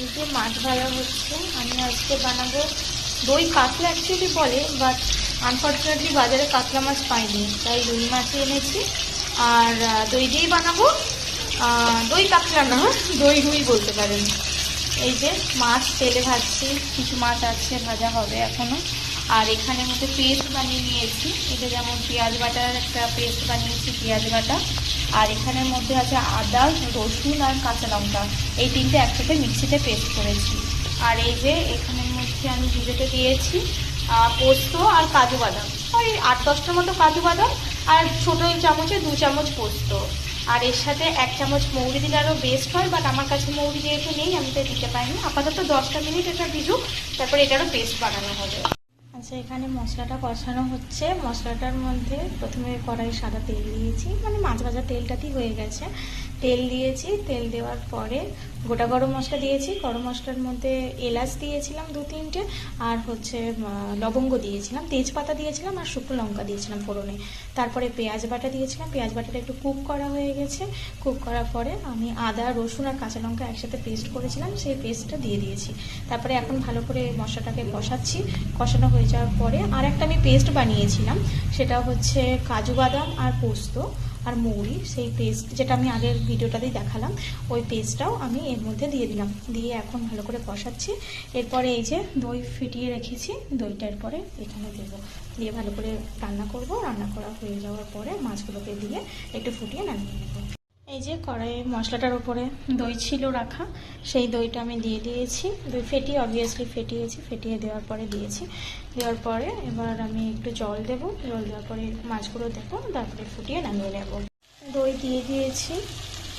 এই যে মাছ ভাজা হচ্ছে, আমি আজকে বানাবো দই কাতলা অ্যাকচুয়ালি বলে বাট আনফর্চুনেটলি বাজারে কাতলা মাছ পাইনি, তাই দই মাছই এনেছি। আর দই দিয়েই বানাবো। দই কাতলা না, দই রুই বলতে পারেন। এই যে মাছ, তেলে ভাজছি, কিছু মাছ আছে, ভাজা হবে এখনও। আর এখানে মধ্যে পেস্ট বানিয়ে নিয়েছি। এটা যেমন পেঁয়াজ বাটার একটা পেস্ট বানিয়েছি, পেঁয়াজ বাটা। আর এখানের মধ্যে আছে আদা, রসুন আর কাঁচা লঙ্কা। এই তিনটে একসাথে মিক্সিতে পেস্ট করেছি। আর এই যে এখানের মধ্যে আমি ভিজেতে দিয়েছি পোস্ত আর কাজু বাদাম। ওই আট দশটার মতো কাজু বাদাম আর ছোটো চামচে দু চামচ পোস্ত। আর এর সাথে এক চামচ মৌরি দিলে আরও বেস্ট হয় বাট আমার কাছে মৌরি যেহেতু নেই, আমি তো দিতে পারিনি। আপাতত দশটা মিনিট এটা ভিজুক, তারপরে এটারও পেস্ট বানানো হবে। আচ্ছা এখানে মশলাটা কষানো হচ্ছে। মশলাটার মধ্যে প্রথমে কড়াই সাদা তেল দিয়েছি। মানে মাছ ভাজা তেলটাতেই হয়ে গেছে। তেল দিয়েছি, তেল দেওয়ার পরে গোটা গরম মশলা দিয়েছি, গরম মশলার মধ্যে এলাচ দিয়েছিলাম দু তিনটে, আর হচ্ছে লবঙ্গ দিয়েছিলাম, তেজপাতা দিয়েছিলাম আর শুকনো লঙ্কা দিয়েছিলাম ফোড়নে। তারপরে পেঁয়াজ বাটা দিয়েছিলাম, পেঁয়াজ বাটাটা একটু কুক করা হয়ে গেছে। কুক করার পরে আমি আদা, রসুন আর কাঁচা লঙ্কা একসাথে পেস্ট করেছিলাম, সেই পেস্টটা দিয়ে দিয়েছি। তারপরে এখন ভালো করে মশলাটাকে কষাচ্ছি। কষানো হয়ে যাওয়ার পরে আর একটা আমি পেস্ট বানিয়েছিলাম, সেটা হচ্ছে কাজু বাদাম আর পোস্ত। আর মৌরি সেই পেস্ট যেটা আমি আগের ভিডিওটাতেই দেখালাম, ওই পেস্টটাও আমি এর মধ্যে দিয়ে দিলাম। দিয়ে এখন ভালো করে কষাচ্ছি। এরপরে এই যে দই ফিটিয়ে রেখেছি, দইটা এরপরে এখানে দেব। দিয়ে ভালো করে রান্না করব। রান্না করা হয়ে যাওয়ার পরে মাছগুলোকে দিয়ে একটু ফুটিয়ে নামিয়ে নেব। এই যে কড়াইয়ে মশলাটার উপরে দই ছিল রাখা, সেই দইটা আমি দিয়ে দিয়েছি। দই ফেটিয়ে অবভিয়াসলি ফেটিয়েছি, ফেটিয়ে দেওয়ার পরে দিয়েছি। দেওয়ার পরে এবার আমি একটু জল দেব। জল দেওয়ার পরে মাছগুলো দেবো, তারপরে ফুটিয়ে নামিয়ে নেব। দই দিয়ে দিয়েছি।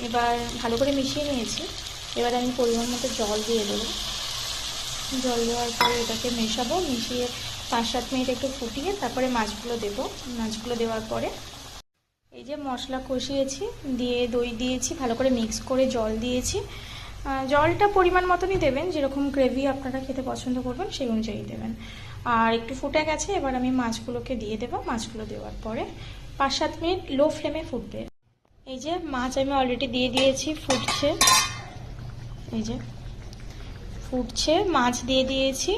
এবার ভালো করে মিশিয়ে নিয়েছি। এবার আমি পরিমাণ মতো জল দিয়ে দেবো। জল দেওয়ার পরে এটাকে মেশাবো, মিশিয়ে পাঁচ সাত মিনিট একটু ফুটিয়ে তারপরে মাছগুলো দেবো। মাছগুলো দেওয়ার পরে এই যে মশলা কষিয়েছি, দিয়ে দই দিয়েছি, ভালো করে মিক্স করে জল দিয়েছি। জলটা পরিমাণ মতনই দেবেন, যেরকম গ্রেভি আপনারা খেতে পছন্দ করবেন, সেই অনুযায়ী দেবেন। আর একটু ফুটে গেছে, এবার আমি মাছগুলোকে দিয়ে দেবো, মাছগুলো দেওয়ার পরে পাঁচ সাত মিনিট লো ফ্লেমে ফুটবে। এই যে মাছ আমি অলরেডি দিয়ে দিয়েছি, ফুটছে। এই যে ফুটছে, মাছ দিয়ে দিয়েছি।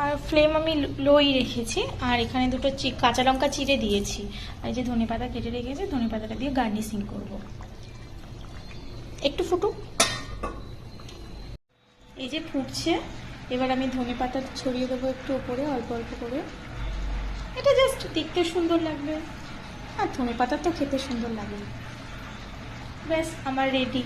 আর ফ্লেম আমি লোই রেখেছি। আর এখানে দুটো কাঁচা লঙ্কা চিড়ে দিয়েছি। আর যে ধনে পাতা কেটে রেখেছি, ধনে পাতাটা দিয়ে গার্নিশিং করব। একটু ফুটুক এই যে ফুটছে, এবার আমি ধনে পাতা ছড়িয়ে দেবো একটু ওপরে, অল্প অল্প করে। এটা জাস্ট দেখতে সুন্দর লাগবে। আর ধনে পাতা তো খেতে সুন্দর লাগে। ব্যাস, আমার রেডি